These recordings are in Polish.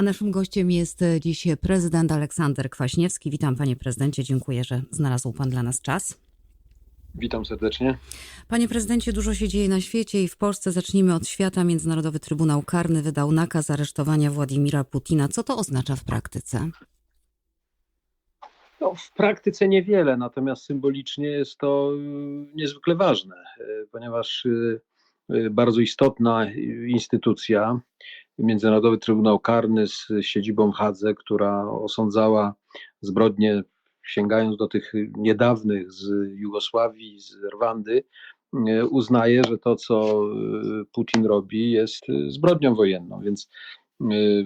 A naszym gościem jest e, dziś prezydent Aleksander Kwaśniewski. Witam panie prezydencie, dziękuję, że znalazł pan dla nas czas. Witam serdecznie. Panie prezydencie, dużo się dzieje na świecie i w Polsce. Zacznijmy od świata. Międzynarodowy Trybunał Karny wydał nakaz aresztowania Władimira Putina. Co to oznacza w praktyce? No, w praktyce niewiele, natomiast symbolicznie jest to y, niezwykle ważne, y, ponieważ y, y, bardzo istotna instytucja, Międzynarodowy Trybunał Karny z siedzibą Hadze, która osądzała zbrodnie, sięgając do tych niedawnych z Jugosławii, z Rwandy, y, uznaje, że to, co y, Putin robi, jest y, zbrodnią wojenną, więc y,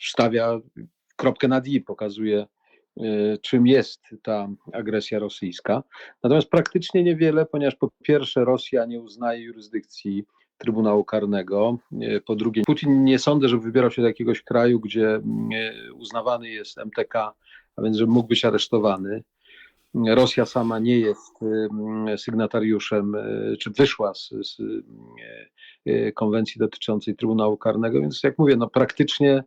stawia kropkę nad i, pokazuje, czym jest ta agresja rosyjska. Natomiast praktycznie niewiele, ponieważ po pierwsze Rosja nie uznaje jurysdykcji Trybunału Karnego, y, po drugie Putin nie sądzę, żeby wybierał się do jakiegoś kraju, gdzie y, uznawany jest MTK, a więc żeby mógł być aresztowany. Rosja sama nie jest y, sygnatariuszem, czy wyszła z, z konwencji dotyczącej Trybunału Karnego, więc jak mówię, no praktycznie E,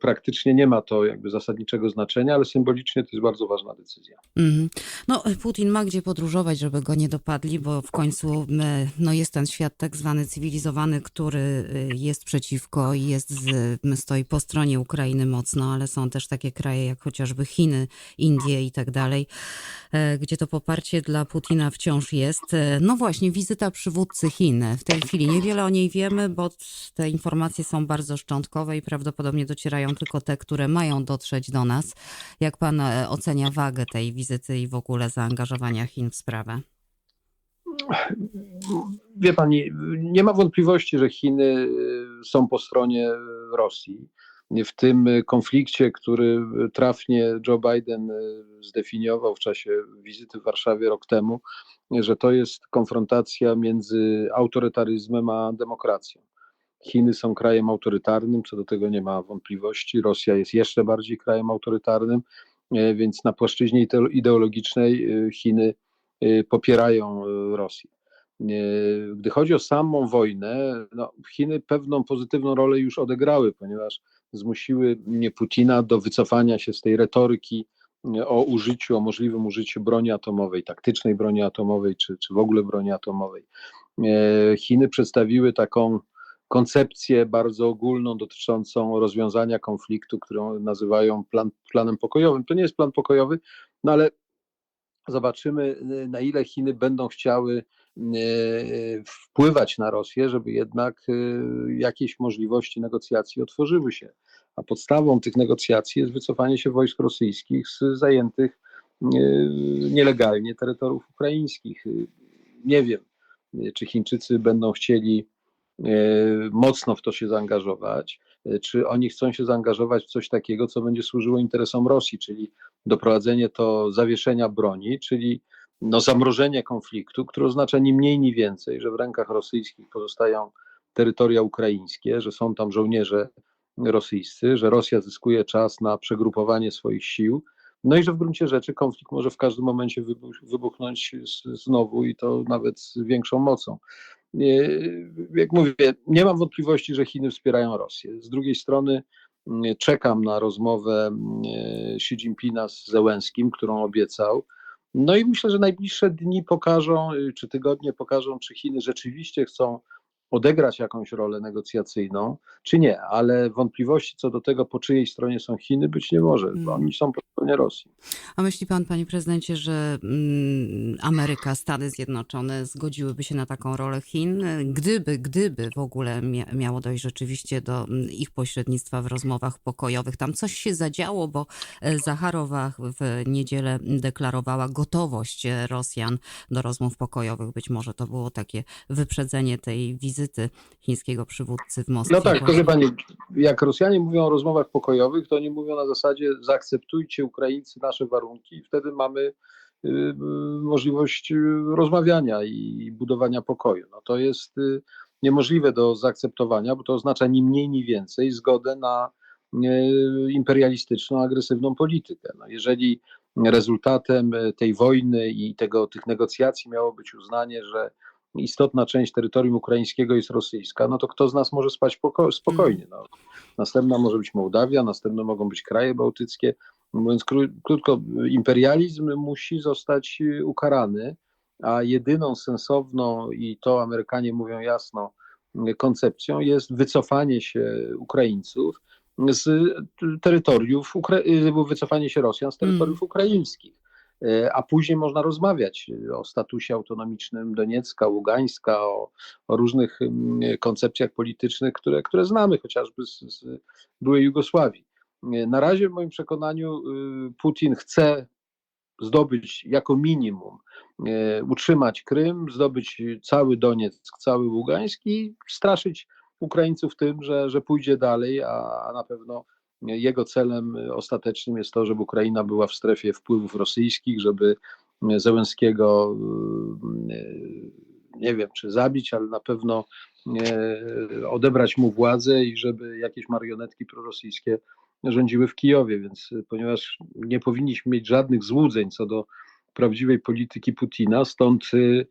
praktycznie nie ma to jakby zasadniczego znaczenia, ale symbolicznie to jest bardzo ważna decyzja. Mhm. No, Putin ma gdzie podróżować, żeby go nie dopadli, bo w końcu e, no, jest ten świat tak zwany cywilizowany, który e, jest przeciwko i jest z, stoi po stronie Ukrainy mocno, ale są też takie kraje jak chociażby Chiny, Indie i tak dalej, e, gdzie to poparcie dla Putina wciąż jest. E, No właśnie, wizyta przywódcy Chin. W tej chwili niewiele o niej wiemy, bo te informacje są bardzo szczątkowe i prawdopodobnie docierają tylko te, które mają dotrzeć do nas. Jak pan e, ocenia wagę tej wizyty i w ogóle zaangażowania Chin w sprawę? Wie pani, nie ma wątpliwości, że Chiny y, są po stronie Rosji. W tym konflikcie, który trafnie Joe Biden y, zdefiniował w czasie wizyty w Warszawie rok temu, że to jest konfrontacja między autorytaryzmem a demokracją. Chiny są krajem autorytarnym, co do tego nie ma wątpliwości. Rosja jest jeszcze bardziej krajem autorytarnym, e, więc na płaszczyźnie ide- ideologicznej e, Chiny e, popierają Rosję. Gdy chodzi o samą wojnę, no, Chiny pewną pozytywną rolę już odegrały, ponieważ zmusiły Putina do wycofania się z tej retoryki o użyciu, o możliwym użyciu broni atomowej, taktycznej broni atomowej, czy, czy w ogóle broni atomowej. Chiny przedstawiły taką koncepcję bardzo ogólną dotyczącą rozwiązania konfliktu, którą nazywają plan, planem pokojowym. To nie jest plan pokojowy, no ale zobaczymy, na ile Chiny będą chciały y, wpływać na Rosję, żeby jednak y, jakieś możliwości negocjacji otworzyły się. A podstawą tych negocjacji jest wycofanie się wojsk rosyjskich z zajętych nielegalnie terytoriów ukraińskich. Nie wiem, czy Chińczycy będą chcieli e, mocno w to się zaangażować, e, czy oni chcą się zaangażować w coś takiego, co będzie służyło interesom Rosji, czyli doprowadzenie to zawieszenia broni, czyli no zamrożenie konfliktu, które oznacza ni mniej, ni więcej, że w rękach rosyjskich pozostają terytoria ukraińskie, że są tam żołnierze rosyjscy, że Rosja zyskuje czas na przegrupowanie swoich sił, no i że w gruncie rzeczy konflikt może w każdym momencie wybuch, wybuchnąć znowu i to nawet z większą mocą. Jak mówię, nie mam wątpliwości, że Chiny wspierają Rosję. Z drugiej strony mm, czekam na rozmowę mm, Xi Jinpinga z Zełenskim, którą obiecał. No i myślę, że najbliższe dni pokażą, y, czy tygodnie pokażą, czy Chiny rzeczywiście chcą odegrać jakąś rolę negocjacyjną, czy nie, ale wątpliwości co do tego, po czyjej stronie są Chiny, być nie może, bo oni są po stronie Rosji. A myśli pan, panie prezydencie, że mm, Ameryka, Stany Zjednoczone zgodziłyby się na taką rolę Chin, gdyby, gdyby w ogóle mia- miało dojść rzeczywiście do mm, ich pośrednictwa w rozmowach pokojowych? Tam coś się zadziało, bo e, Zacharowa w niedzielę deklarowała gotowość e, Rosjan do rozmów pokojowych. Być może to było takie wyprzedzenie tej wizyty chińskiego przywódcy w Moskwie. No tak, to właśnie. wie pani, jak Rosjanie mówią o rozmowach pokojowych, to oni mówią na zasadzie zaakceptujcie Ukraińcy nasze warunki i wtedy mamy y, y, możliwość y, rozmawiania i budowania pokoju. No to jest y, niemożliwe do zaakceptowania, bo to oznacza ni mniej, ni więcej zgodę na imperialistyczną, agresywną politykę. No jeżeli rezultatem tej wojny i tego, tych negocjacji miało być uznanie, że istotna część terytorium ukraińskiego jest rosyjska, no to kto z nas może spać poko- spokojnie? No. Następna może być Mołdawia, następne mogą być kraje bałtyckie. Mówiąc kró- krótko, imperializm musi zostać y, ukarany, a jedyną sensowną, i to Amerykanie mówią jasno, y, koncepcją jest wycofanie się Ukraińców z terytoriów, Ukra- y, wycofanie się Rosjan z terytoriów ukraińskich. Y, A później można rozmawiać o statusie autonomicznym Doniecka, Ługańska, o, o różnych ym, koncepcjach politycznych, które, które znamy chociażby z, z byłej Jugosławii. Y, Na razie w moim przekonaniu y, Putin chce zdobyć jako minimum, y, utrzymać Krym, zdobyć cały Donieck, cały Ługańsk i straszyć Ukraińców tym, że, że pójdzie dalej, a na pewno jego celem ostatecznym jest to, żeby Ukraina była w strefie wpływów rosyjskich, żeby Zełenskiego, y, nie wiem czy zabić, ale na pewno y, odebrać mu władzę i żeby jakieś marionetki prorosyjskie rządziły w Kijowie. Więc ponieważ nie powinniśmy mieć żadnych złudzeń co do prawdziwej polityki Putina, stąd y,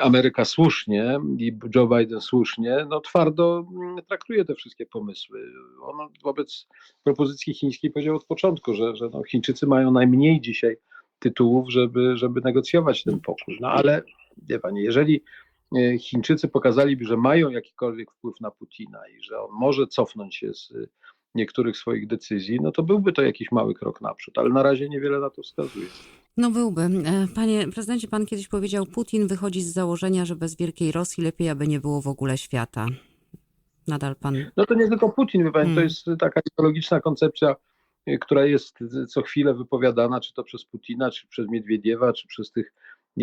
Ameryka słusznie i Joe Biden słusznie, no twardo mm, traktuje te wszystkie pomysły. On wobec propozycji chińskiej powiedział od początku, że, że no Chińczycy mają najmniej dzisiaj tytułów, żeby, żeby negocjować ten pokój. No ale wie jeżeli e, Chińczycy pokazaliby, że mają jakikolwiek wpływ na Putina i że on może cofnąć się z e, niektórych swoich decyzji, no to byłby to jakiś mały krok naprzód, ale na razie niewiele na to wskazuje. No byłby. E, Panie prezydencie, pan kiedyś powiedział, Putin wychodzi z założenia, że bez wielkiej Rosji lepiej, aby nie było w ogóle świata. Nadal pan. No to nie tylko Putin, wie pani, to Hmm. jest taka ideologiczna koncepcja, y, która jest co chwilę wypowiadana, czy to przez Putina, czy przez Miedwiediewa, czy przez tych y,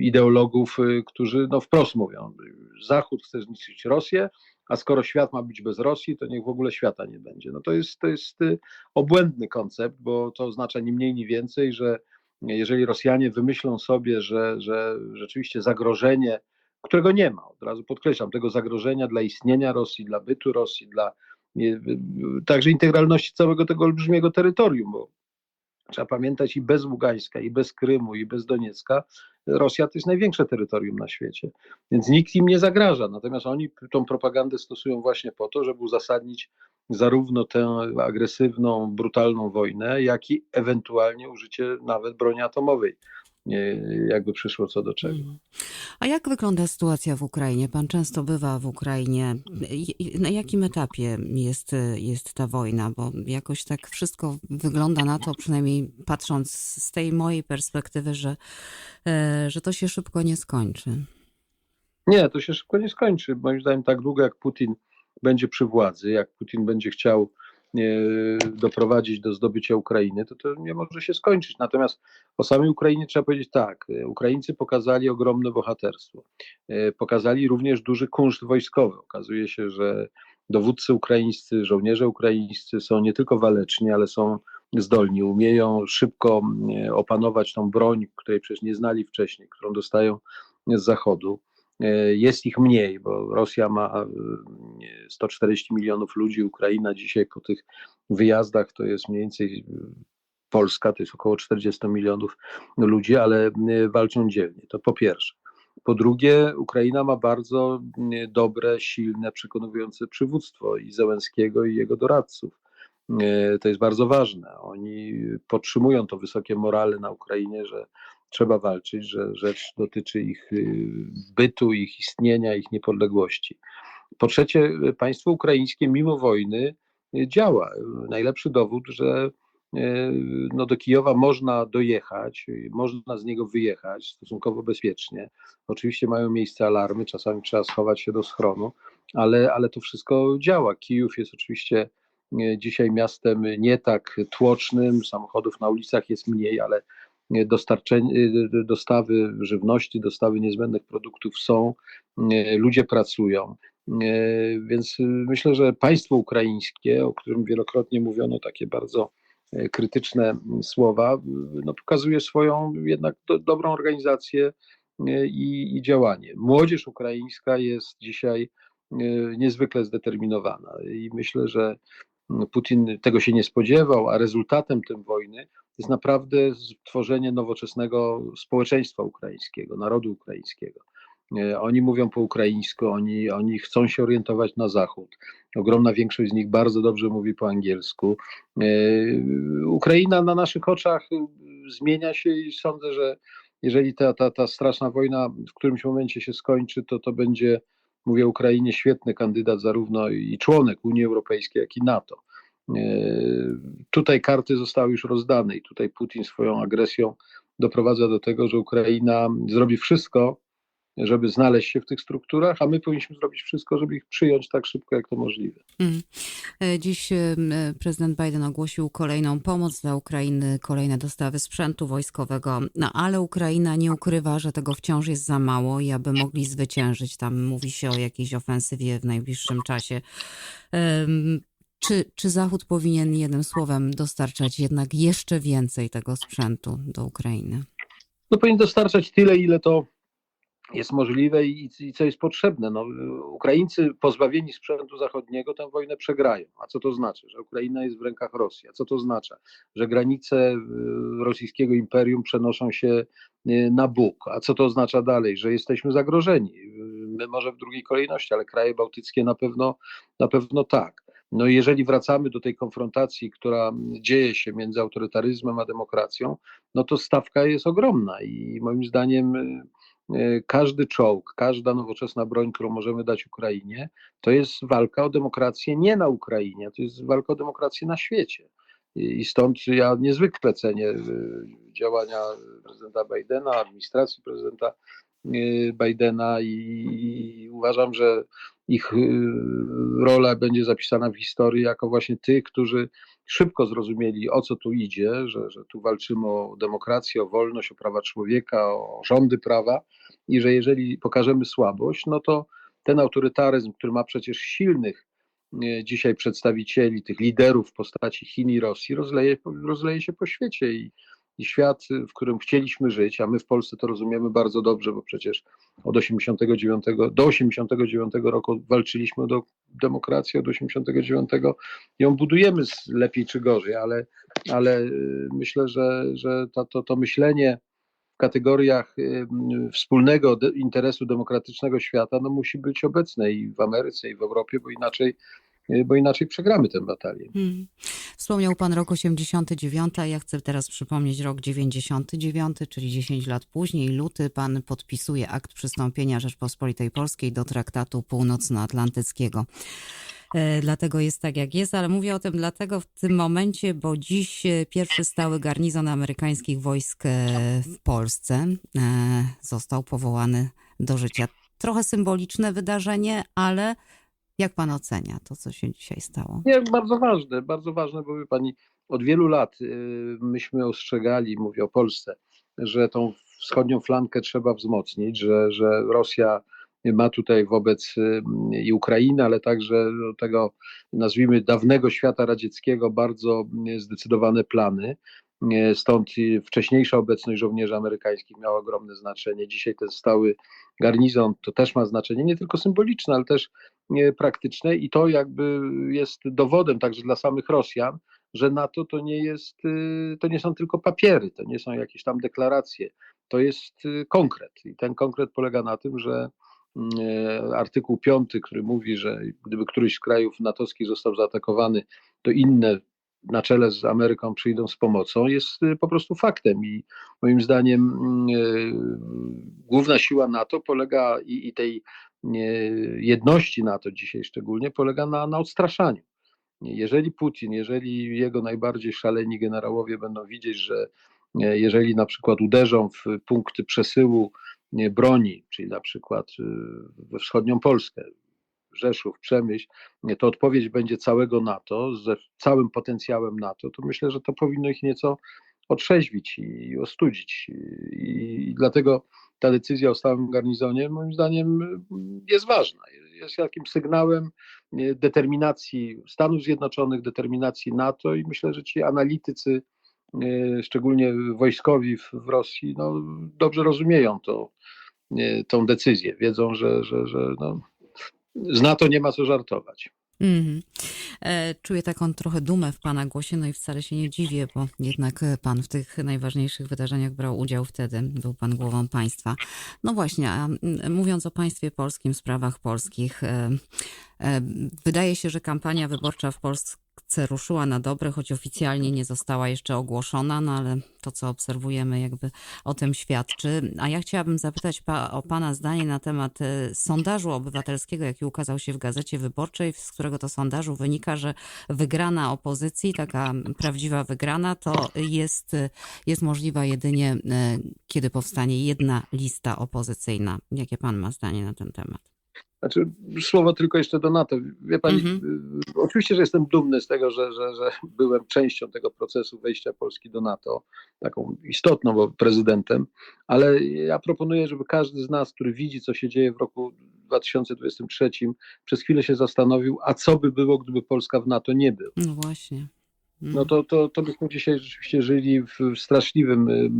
ideologów, którzy no wprost mówią, Zachód chce zniszczyć Rosję, a skoro świat ma być bez Rosji, to niech w ogóle świata nie będzie. No to jest, to jest y, obłędny koncept, bo to oznacza ni mniej, ni więcej, że jeżeli Rosjanie wymyślą sobie, że, że rzeczywiście zagrożenie, którego nie ma, od razu podkreślam, tego zagrożenia dla istnienia Rosji, dla bytu Rosji, dla nie, także integralności całego tego olbrzymiego terytorium, bo trzeba pamiętać i bez Ługańska, i bez Krymu, i bez Doniecka, Rosja to jest największe terytorium na świecie, więc nikt im nie zagraża, natomiast oni tą propagandę stosują właśnie po to, żeby uzasadnić zarówno tę agresywną, brutalną wojnę, jak i ewentualnie użycie nawet broni atomowej, jakby przyszło co do czego. Mhm. A jak wygląda sytuacja w Ukrainie? Pan często bywa w Ukrainie. Na jakim etapie jest, jest ta wojna? Bo jakoś tak wszystko wygląda na to, przynajmniej patrząc z tej mojej perspektywy, że, e, że to się szybko nie skończy. Nie, to się szybko nie skończy. Moim zdaniem tak długo jak Putin będzie przy władzy, jak Putin będzie chciał doprowadzić do zdobycia Ukrainy, to to nie może się skończyć. Natomiast o samej Ukrainie trzeba powiedzieć tak. e, Ukraińcy pokazali ogromne bohaterstwo. E, Pokazali również duży kunszt wojskowy. Okazuje się, że dowódcy ukraińscy, żołnierze ukraińscy są nie tylko waleczni, ale są zdolni, umieją szybko e, opanować tą broń, której przecież nie znali wcześniej, którą dostają z zachodu. E, Jest ich mniej, bo Rosja ma e, 140 milionów ludzi, Ukraina dzisiaj po tych wyjazdach to jest mniej więcej e, Polska, to jest około 40 milionów ludzi, ale e, walczą dzielnie. To po pierwsze. Po drugie, Ukraina ma bardzo e, dobre, silne, przekonujące przywództwo i Zełenskiego, i jego doradców. E, To jest bardzo ważne. Oni podtrzymują to wysokie morale na Ukrainie, że trzeba walczyć, że rzecz dotyczy ich y, bytu, ich istnienia, ich niepodległości. Po trzecie, państwo ukraińskie mimo wojny y, działa. Najlepszy dowód, że y, no, do Kijowa można dojechać, można z niego wyjechać stosunkowo bezpiecznie. Oczywiście mają miejsce alarmy, czasami trzeba schować się do schronu, ale, ale to wszystko działa. Kijów jest oczywiście dzisiaj miastem nie tak tłocznym, samochodów na ulicach jest mniej, ale dostawy żywności, dostawy niezbędnych produktów są, ludzie pracują. Więc myślę, że państwo ukraińskie, o którym wielokrotnie mówiono takie bardzo krytyczne m, słowa, no, pokazuje swoją jednak do, dobrą organizację i, i działanie. Młodzież ukraińska jest dzisiaj niezwykle zdeterminowana i myślę, że Putin tego się nie spodziewał, a rezultatem tej wojny jest naprawdę stworzenie nowoczesnego społeczeństwa ukraińskiego, narodu ukraińskiego. E, Oni mówią po ukraińsku, oni, oni chcą się orientować na zachód. Ogromna większość z nich bardzo dobrze mówi po angielsku. E, Ukraina na naszych oczach y, zmienia się i sądzę, że jeżeli ta, ta, ta straszna wojna w którymś momencie się skończy, to to będzie, mówię Ukrainie, świetny kandydat zarówno i członek Unii Europejskiej, jak i NATO. E, Tutaj karty zostały już rozdane i tutaj Putin swoją agresją doprowadza do tego, że Ukraina zrobi wszystko, żeby znaleźć się w tych strukturach, a my powinniśmy zrobić wszystko, żeby ich przyjąć tak szybko, jak to możliwe. Mm. E, Dziś e, prezydent Biden ogłosił kolejną pomoc dla Ukrainy, kolejne dostawy sprzętu wojskowego, no ale Ukraina nie ukrywa, że tego wciąż jest za mało i aby mogli zwyciężyć, tam mówi się o jakiejś ofensywie w najbliższym czasie. Czy, czy Zachód powinien jednym słowem dostarczać jednak jeszcze więcej tego sprzętu do Ukrainy? No powinien dostarczać tyle, ile to jest możliwe i, i co jest potrzebne. No, Ukraińcy pozbawieni sprzętu zachodniego tę wojnę przegrają. A co to znaczy? Że Ukraina jest w rękach Rosji. A co to oznacza? Że granice y, rosyjskiego imperium przenoszą się y, na Bóg. A co to oznacza dalej? Że jesteśmy zagrożeni. My może w drugiej kolejności, ale kraje bałtyckie na pewno, na pewno tak. No jeżeli wracamy do tej konfrontacji, która dzieje się między autorytaryzmem a demokracją, no to stawka jest ogromna i moim zdaniem y, każdy czołg, każda nowoczesna broń, którą możemy dać Ukrainie, to jest walka o demokrację nie na Ukrainie, to jest walka o demokrację na świecie. I stąd ja niezwykle cenię y, działania prezydenta Bidena, administracji prezydenta y, Bidena i uważam, że ich y, rola będzie zapisana w historii jako właśnie tych, którzy szybko zrozumieli, o co tu idzie, że, że tu walczymy o demokrację, o wolność, o prawa człowieka, o rządy prawa. I że jeżeli pokażemy słabość, no to ten autorytaryzm, który ma przecież silnych e, dzisiaj przedstawicieli, tych liderów w postaci Chin i Rosji, rozleje, rozleje się po świecie i, i świat, w którym chcieliśmy żyć, a my w Polsce to rozumiemy bardzo dobrze, bo przecież od 89, do 89 roku walczyliśmy do demokracji, od 89 ją budujemy lepiej czy gorzej, ale, ale y, myślę, że, że to, to, to myślenie w kategoriach y, y, wspólnego interesu demokratycznego świata no, musi być obecne i w Ameryce, i w Europie, bo inaczej, bo inaczej przegramy tę batalię. Hmm. Wspomniał pan rok 89, a ja chcę teraz przypomnieć rok 99, czyli 10 lat później, luty, pan podpisuje akt przystąpienia Rzeczpospolitej Polskiej do Traktatu Północnoatlantyckiego. E, Dlatego jest tak, jak jest, ale mówię o tym dlatego w tym momencie, bo dziś e, pierwszy stały garnizon amerykańskich wojsk e, w Polsce został powołany do życia. Trochę symboliczne wydarzenie, ale jak pan ocenia to, co się dzisiaj stało? Nie, bardzo ważne, bardzo ważne, bo wie pani, od wielu lat y, myśmy ostrzegali, mówię o Polsce, że tą wschodnią flankę trzeba wzmocnić, że, że Rosja ma tutaj wobec y, i Ukrainy, ale także tego, nazwijmy, dawnego świata radzieckiego bardzo y, zdecydowane plany. Y, Stąd wcześniejsza obecność żołnierzy amerykańskich miała ogromne znaczenie. Dzisiaj ten stały garnizon to też ma znaczenie nie tylko symboliczne, ale też e, praktyczne i to jakby jest dowodem także dla samych Rosjan, że NATO to nie jest, y, to nie są tylko papiery, to nie są jakieś tam deklaracje, to jest konkret i ten konkret polega na tym, że mm, e, artykuł 5, który mówi, że gdyby któryś z krajów natowskich został zaatakowany, to inne na czele z Ameryką przyjdą z pomocą, jest y, po prostu faktem i moim zdaniem mm, e, główna siła NATO polega i, i tej nie, jedności NATO dzisiaj szczególnie polega na, na odstraszaniu. Jeżeli Putin, jeżeli jego najbardziej szaleni generałowie będą widzieć, że jeżeli na przykład uderzą w punkty przesyłu broni, czyli na przykład y, we wschodnią Polskę, Rzeszów, Przemyśl, to odpowiedź będzie całego NATO, ze całym potencjałem NATO, to myślę, że to powinno ich nieco otrzeźwić i ostudzić. I, dlatego ta decyzja o stałym garnizonie, moim zdaniem, jest ważna. Jest jakimś sygnałem determinacji Stanów Zjednoczonych, determinacji NATO i myślę, że ci analitycy, szczególnie wojskowi w, Rosji, no, dobrze rozumieją to, tą decyzję. Wiedzą, że, że, że no, z NATO nie ma co żartować. Mhm. E, Czuję taką trochę dumę w Pana głosie, no i wcale się nie dziwię, bo jednak e, Pan w tych najważniejszych wydarzeniach brał udział wtedy, był Pan głową państwa. No właśnie, a mm, mówiąc o państwie polskim, sprawach polskich, e, wydaje się, że kampania wyborcza w Polsce ruszyła na dobre, choć oficjalnie nie została jeszcze ogłoszona, no ale to, co obserwujemy, jakby o tym świadczy. A ja chciałabym zapytać pa, o Pana zdanie na temat e, sondażu obywatelskiego, jaki ukazał się w Gazecie Wyborczej, z którego to sondażu wynika, że wygrana opozycji, taka prawdziwa wygrana, to jest, e, jest możliwa jedynie, e, kiedy powstanie jedna lista opozycyjna. Jakie Pan ma zdanie na ten temat? Znaczy, słowo tylko jeszcze do NATO. Wie pani, Mhm. y, oczywiście, że jestem dumny z tego, że, że, że byłem częścią tego procesu wejścia Polski do NATO, taką istotną, bo prezydentem, ale ja proponuję, żeby każdy z nas, który widzi, co się dzieje w roku 2023, przez chwilę się zastanowił, a co by było, gdyby Polska w NATO nie była. No właśnie. No to, to, to byśmy dzisiaj rzeczywiście żyli w straszliwym y,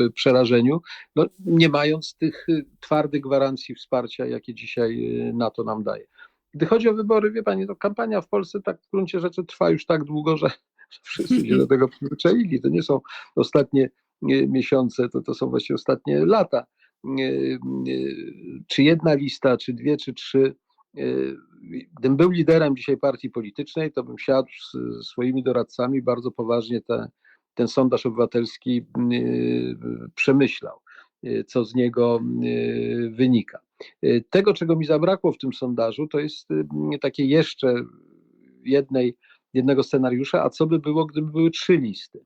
y, przerażeniu, no, nie mając tych y, twardych gwarancji wsparcia, jakie dzisiaj NATO nam daje. Gdy chodzi o wybory, wie pani, to kampania w Polsce tak w gruncie rzeczy trwa już tak długo, że, wszyscy się do tego przyzwyczaili. To nie są ostatnie miesiące, to, to są właściwie ostatnie lata. Czy jedna lista, czy dwie, czy trzy. Y, Gdybym był liderem dzisiaj partii politycznej, to bym siadł z swoimi doradcami bardzo poważnie te, ten sondaż obywatelski y, przemyślał, y, co z niego wynika. Tego, czego mi zabrakło w tym sondażu, to jest takie jeszcze jednej, jednego scenariusza, a co by było, gdyby były trzy listy.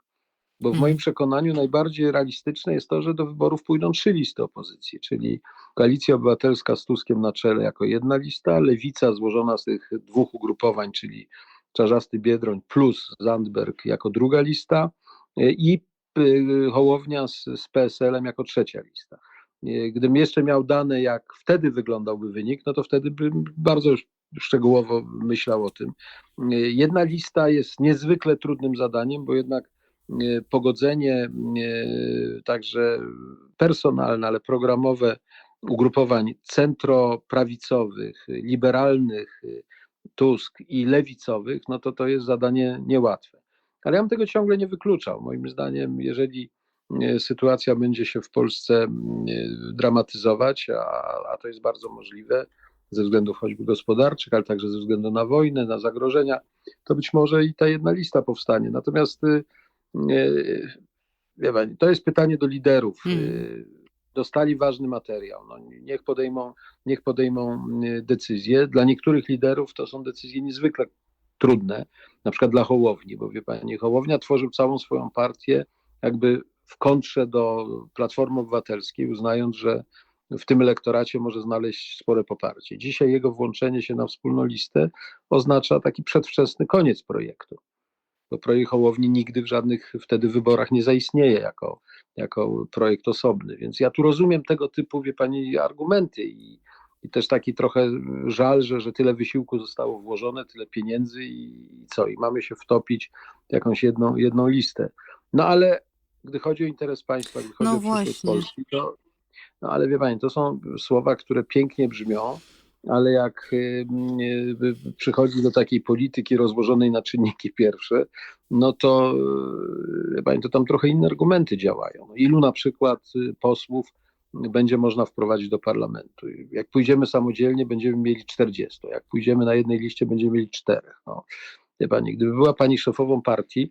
Bo w Mhm. moim przekonaniu najbardziej realistyczne jest to, że do wyborów pójdą trzy listy opozycji, czyli Koalicja Obywatelska z Tuskiem na czele jako jedna lista, Lewica złożona z tych dwóch ugrupowań, czyli Czarzasty Biedroń plus Zandberg jako druga lista y, i y, Hołownia z, z PSL-em jako trzecia lista. Y, Gdybym jeszcze miał dane, jak wtedy wyglądałby wynik, no to wtedy bym bardzo szczegółowo myślał o tym. Jedna lista jest niezwykle trudnym zadaniem, bo jednak pogodzenie y, także personalne, ale programowe ugrupowań centroprawicowych, liberalnych, y, Tusk i lewicowych, no to to jest zadanie niełatwe. Ale ja bym tego ciągle nie wykluczał. Moim zdaniem, jeżeli sytuacja będzie się w Polsce dramatyzować, a, a to jest bardzo możliwe ze względów choćby gospodarczych, ale także ze względu na wojnę, na zagrożenia, to być może i ta jedna lista powstanie. Natomiast y, wie pani, to jest pytanie do liderów. Mm. Y, Dostali ważny materiał. No, niech podejmą, niech podejmą y, decyzje. Dla niektórych liderów to są decyzje niezwykle trudne, na przykład dla Hołowni, bo wie pani, Hołownia tworzył całą swoją partię jakby w kontrze do Platformy Obywatelskiej, uznając, że w tym elektoracie może znaleźć spore poparcie. Dzisiaj jego włączenie się na wspólną listę oznacza taki przedwczesny koniec projektu, bo projekt Hołowni nigdy w żadnych wtedy wyborach nie zaistnieje jako, jako projekt osobny. Więc ja tu rozumiem tego typu, wie pani, argumenty i, i też taki trochę żal, że, że tyle wysiłku zostało włożone, tyle pieniędzy i, i co, i mamy się wtopić w jakąś jedną, jedną listę. No ale gdy chodzi o interes państwa, gdy chodzi No o przyszłość. Polski, to, no ale wie pani, to są słowa, które pięknie brzmią, ale jak y, y, przychodzi do takiej polityki rozłożonej na czynniki pierwsze, no to, y, to tam trochę inne argumenty działają. No, Ilu na przykład y, posłów będzie można wprowadzić do parlamentu? Jak pójdziemy samodzielnie, będziemy mieli 40. Jak pójdziemy na jednej liście, będziemy mieli czterech. No, wie pani, gdyby była pani szefową partii,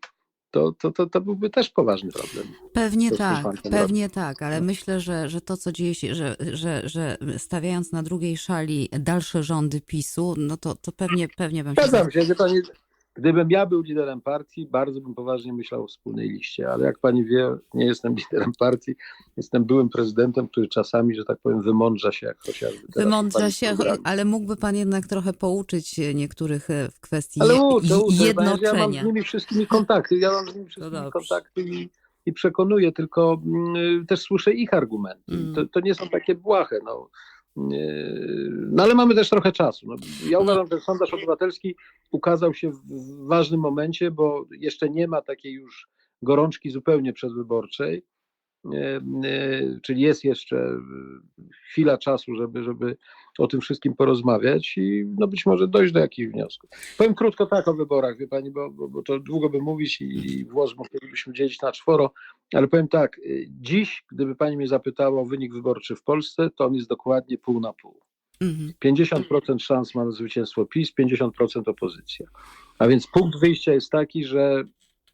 to, to, to, to byłby też poważny problem. Pewnie To, tak, pewnie tak, ale myślę, że, że to, co dzieje się, że, że, że stawiając na drugiej szali dalsze rządy PiSu, no to, to pewnie, pewnie bym się... Zgadzam się, wie pani, gdybym ja był liderem partii, bardzo bym poważnie myślał o wspólnej liście, ale jak pani wie, nie jestem liderem partii, jestem byłym prezydentem, który czasami, że tak powiem, wymądrza się, jak chociażby teraz Wymądrza się, programie. ale mógłby pan jednak trochę pouczyć niektórych e, w kwestii Ale uczę, uczę, bo Ja mam jednoczenia. z nimi wszystkimi kontakty, ja mam z nimi wszystkimi kontakty i, i przekonuję, tylko mm, też słyszę ich argumenty. Mm. To, to nie są takie błahe, no. No ale mamy też trochę czasu. No, ja uważam, że sondaż obywatelski ukazał się w ważnym momencie, bo jeszcze nie ma takiej już gorączki zupełnie przedwyborczej. E, e, czyli jest jeszcze e, chwila czasu, żeby, żeby o tym wszystkim porozmawiać i no być może dojść do jakichś wniosków. Powiem krótko tak o wyborach, wie pani, bo, bo, bo to długo by mówić i włos moglibyśmy dzielić na czworo, ale powiem tak, y, dziś, gdyby pani mnie zapytała o wynik wyborczy w Polsce, to on jest dokładnie pół na pół. Mhm. 50% szans ma na zwycięstwo PiS, 50% opozycja. A więc punkt wyjścia jest taki, że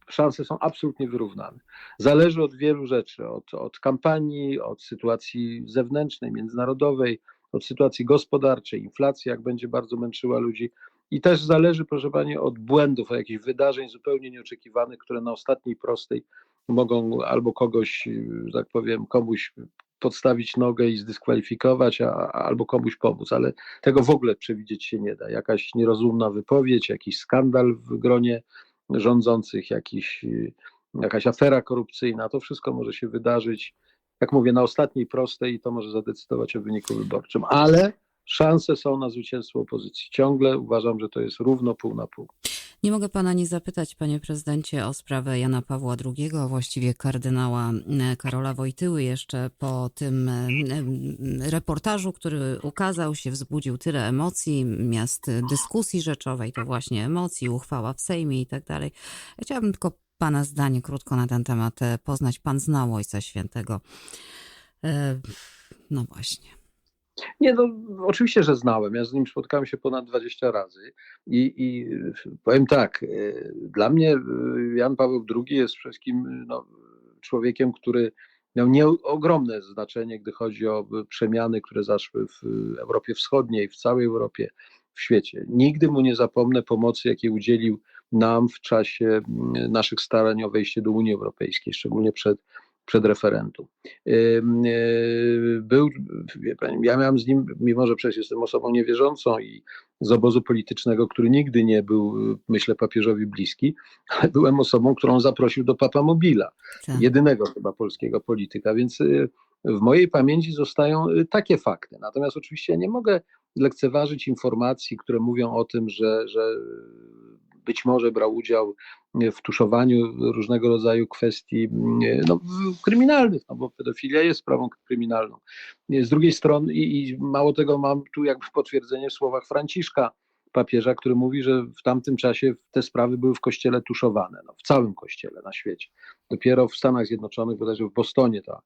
szanse są absolutnie wyrównane. Zależy od wielu rzeczy, od, od kampanii, od sytuacji zewnętrznej, międzynarodowej, od sytuacji gospodarczej, inflacji, jak będzie bardzo męczyła ludzi. I też zależy, proszę Pani, od błędów, od jakichś wydarzeń zupełnie nieoczekiwanych, które na ostatniej prostej mogą albo kogoś, tak powiem, komuś podstawić nogę i zdyskwalifikować, a- albo komuś pomóc, ale tego w ogóle przewidzieć się nie da. Jakaś nierozumna wypowiedź, jakiś skandal w gronie rządzących, jakiś, y, jakaś afera korupcyjna, to wszystko może się wydarzyć, jak mówię, na ostatniej prostej i to może zadecydować o wyniku wyborczym, ale szanse są na zwycięstwo opozycji. Ciągle uważam, że to jest równo pół na pół. Nie mogę pana nie zapytać, panie prezydencie, o sprawę Jana Pawła II, właściwie kardynała e, Karola Wojtyły. Jeszcze po tym e, e, reportażu, który ukazał się, wzbudził tyle emocji, miast dyskusji rzeczowej, to właśnie emocji, uchwała w Sejmie i tak dalej. Chciałabym tylko pana zdanie krótko na ten temat poznać. Pan znał Ojca Świętego. No właśnie. Nie, no oczywiście, że znałem. Ja z nim spotkałem się ponad 20 razy i, i powiem tak, e, dla mnie e, Jan Paweł II jest przede wszystkim no, człowiekiem, który miał nie, ogromne znaczenie, gdy chodzi o przemiany, które zaszły w Europie Wschodniej, w całej Europie, w świecie. Nigdy mu nie zapomnę pomocy, jakiej udzielił nam w czasie naszych starań o wejście do Unii Europejskiej, szczególnie przed, przed referendum. Yy, Był, pani, ja miałem z nim, mimo że przecież jestem osobą niewierzącą i z obozu politycznego, który nigdy nie był, myślę, papieżowi bliski, ale byłem osobą, którą zaprosił do Papa Mobila, Tak. jedynego chyba polskiego polityka, więc y, w mojej pamięci zostają y, takie fakty. Natomiast oczywiście nie mogę lekceważyć informacji, które mówią o tym, że, że być może brał udział w tuszowaniu różnego rodzaju kwestii y, no, kryminalnych, no bo pedofilia jest sprawą kryminalną. Z drugiej strony, i, i mało tego, mam tu jakby potwierdzenie w słowach Franciszka, papieża, który mówi, że w tamtym czasie te sprawy były w kościele tuszowane, no, w całym kościele na świecie. Dopiero w Stanach Zjednoczonych, bodajże w Bostonie ta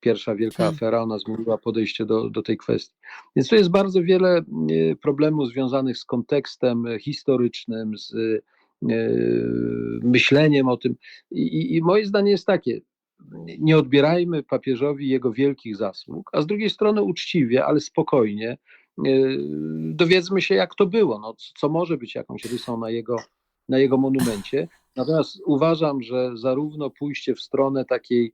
pierwsza wielka Tak. afera, ona zmieniła podejście do, do tej kwestii. Więc tu jest bardzo wiele e, problemów związanych z kontekstem e, historycznym, z e, myśleniem o tym. I, i- moje zdanie jest takie, nie odbierajmy papieżowi jego wielkich zasług, a z drugiej strony uczciwie, ale spokojnie dowiedzmy się, jak to było, no, co- może być jakąś rysą na jego, na jego monumencie. Natomiast uważam, że zarówno pójście w stronę takiej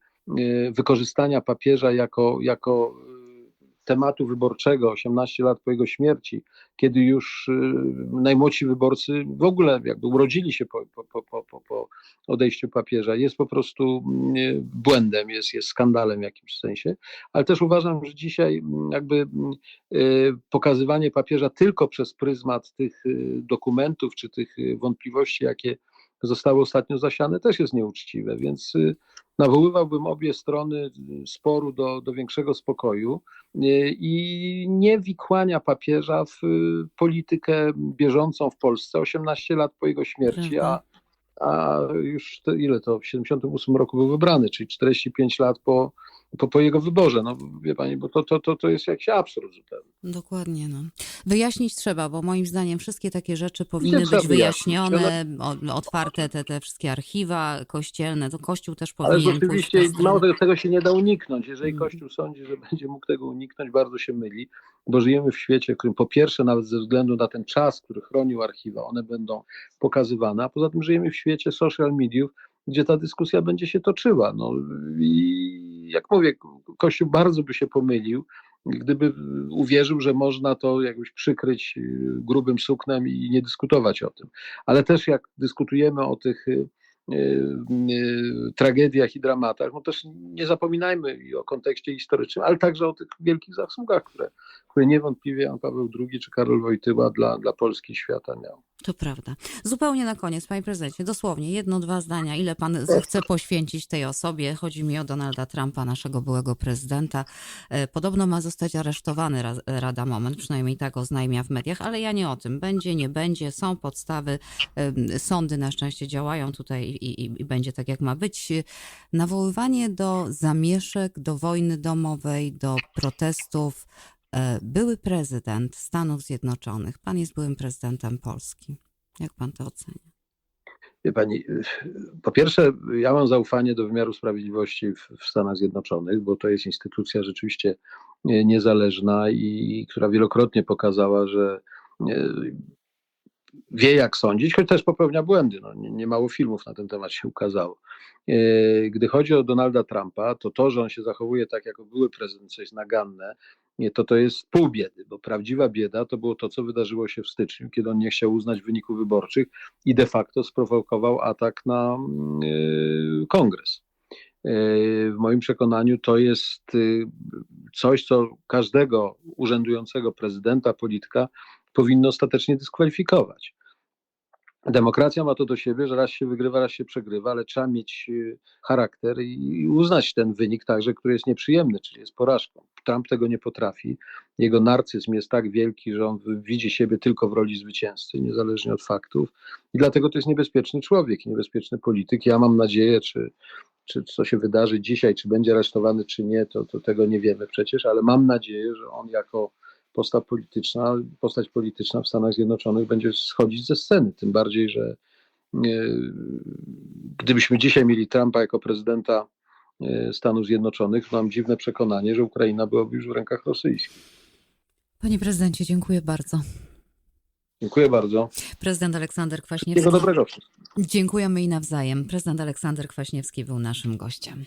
wykorzystania papieża jako, jako yy, tematu wyborczego 18 lat po jego śmierci, kiedy już yy, najmłodsi wyborcy w ogóle jakby urodzili się po, po, po, po, odejściu papieża, jest po prostu mm, błędem, jest, jest skandalem w jakimś sensie, ale też uważam, że dzisiaj mm, jakby y, pokazywanie papieża tylko przez pryzmat tych y, dokumentów czy tych y, wątpliwości, jakie zostały ostatnio zasiane, też jest nieuczciwe, więc y, nawoływałbym obie strony y, sporu do, do większego spokoju y, i nie wikłania papieża w politykę bieżącą w Polsce. 18 lat po jego śmierci, a a już te, ile to w 78 roku był wybrany, czyli 45 lat po, po, po jego wyborze. No wie pani, bo to, to, to, to jest jakiś absurd zupełnie. Dokładnie. No. Wyjaśnić trzeba, bo moim zdaniem wszystkie takie rzeczy powinny być wyjaśnione, otwarte te, te wszystkie archiwa kościelne, to Kościół też Ale powinien tę stronę. mało tego, tego się nie da uniknąć. Jeżeli Mhm. Kościół sądzi, że będzie mógł tego uniknąć, bardzo się myli, bo żyjemy w świecie, w którym po pierwsze nawet ze względu na ten czas, który chronił archiwa, one będą pokazywane, a poza tym żyjemy w świecie social mediów, gdzie ta dyskusja będzie się toczyła. No i jak mówię, Kościół bardzo by się pomylił, gdyby uwierzył, że można to jakoś przykryć y, grubym suknem i nie dyskutować o tym. Ale też jak dyskutujemy o tych y, y, tragediach i dramatach, no też nie zapominajmy i o kontekście historycznym, ale także o tych wielkich zasługach, które, które niewątpliwie Jan Paweł II czy Karol Wojtyła dla, dla Polski świata miał. To prawda. Zupełnie na koniec, panie prezydencie, dosłownie jedno, dwa zdania. Ile pan chce poświęcić tej osobie? Chodzi mi o Donalda Trumpa, naszego byłego prezydenta. E, Podobno ma zostać aresztowany Ra- Rada Moment, przynajmniej tak oznajmia w mediach, ale ja nie o tym. Będzie, nie będzie, są podstawy. Sądy na szczęście działają tutaj i, i, i będzie tak, jak ma być. Nawoływanie do zamieszek, do wojny domowej, do protestów. E, Były prezydent Stanów Zjednoczonych. Pan jest byłym prezydentem Polski. Jak pan to ocenia? Wie pani, po pierwsze, ja mam zaufanie do wymiaru sprawiedliwości w, Stanach Zjednoczonych, bo to jest instytucja rzeczywiście e, niezależna i która wielokrotnie pokazała, że e, wie jak sądzić, choć też popełnia błędy. No, nie, nie mało filmów na ten temat się ukazało. E, Gdy chodzi o Donalda Trumpa, to to, że on się zachowuje tak, jako były prezydent, co jest naganne, nie, to to jest pół biedy, bo prawdziwa bieda to było to, co wydarzyło się w styczniu, kiedy on nie chciał uznać wyników wyborczych i de facto sprowokował atak na y, kongres. Y, W moim przekonaniu to jest y, coś, co każdego urzędującego prezydenta, polityka powinno ostatecznie dyskwalifikować. Demokracja ma to do siebie, że raz się wygrywa, raz się przegrywa, ale trzeba mieć charakter i uznać ten wynik także, który jest nieprzyjemny, czyli jest porażką. Trump tego nie potrafi. Jego narcyzm jest tak wielki, że on widzi siebie tylko w roli zwycięzcy, niezależnie od faktów. I dlatego to jest niebezpieczny człowiek, niebezpieczny polityk. Ja mam nadzieję, czy, czy co się wydarzy dzisiaj, czy będzie aresztowany, czy nie, to, to tego nie wiemy przecież, ale mam nadzieję, że on jako postać polityczna, postać polityczna w Stanach Zjednoczonych będzie schodzić ze sceny. Tym bardziej, że e, gdybyśmy dzisiaj mieli Trumpa jako prezydenta Stanów Zjednoczonych, mam dziwne przekonanie, że Ukraina byłaby już w rękach rosyjskich. Panie prezydencie, dziękuję bardzo. Dziękuję bardzo. Prezydent Aleksander Kwaśniewski. dobrego. Dziękujemy i nawzajem. Prezydent Aleksander Kwaśniewski był naszym gościem.